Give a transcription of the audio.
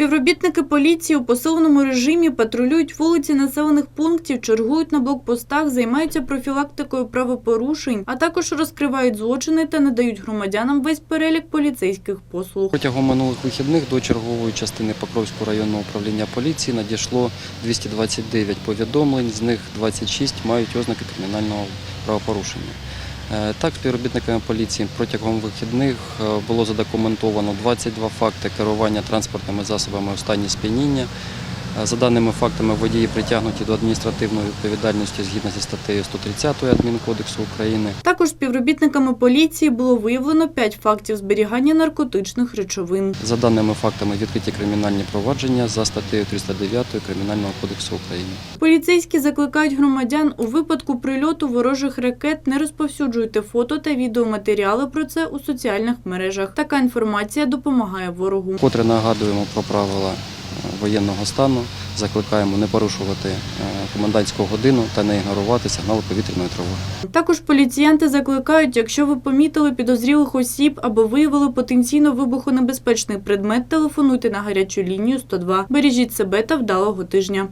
Співробітники поліції у посиленому режимі патрулюють вулиці населених пунктів, чергують на блокпостах, займаються профілактикою правопорушень, а також розкривають злочини та надають громадянам весь перелік поліцейських послуг. Протягом минулих вихідних до чергової частини Покровського районного управління поліції надійшло 229 повідомлень, з них 26 мають ознаки кримінального правопорушення. Е, Так, співробітниками поліції протягом вихідних е, було задокументовано 22 факти керування транспортними засобами у стані сп'яніння. Е, За даними фактами, водії притягнуті до адміністративної відповідальності згідно зі статтею 130 Адмінкодексу України. Також співробітниками поліції було виявлено 5 фактів зберігання наркотичних речовин. За даними фактами відкриті кримінальні провадження за статтею 309 Кримінального кодексу України. Поліцейські закликають громадян у випадку прильоту ворожих ракет не розповсюджуйте фото та відеоматеріали про це у соціальних мережах. Така інформація допомагає ворогу. Вкотре нагадуємо про правила воєнного стану, закликаємо не порушувати е, комендантську годину та не ігнорувати сигнали повітряної тривоги. Також поліціянти закликають, якщо ви помітили підозрілих осіб або виявили потенційно вибухонебезпечний предмет, телефонуйте на гарячу лінію 102. Бережіть себе та вдалого тижня.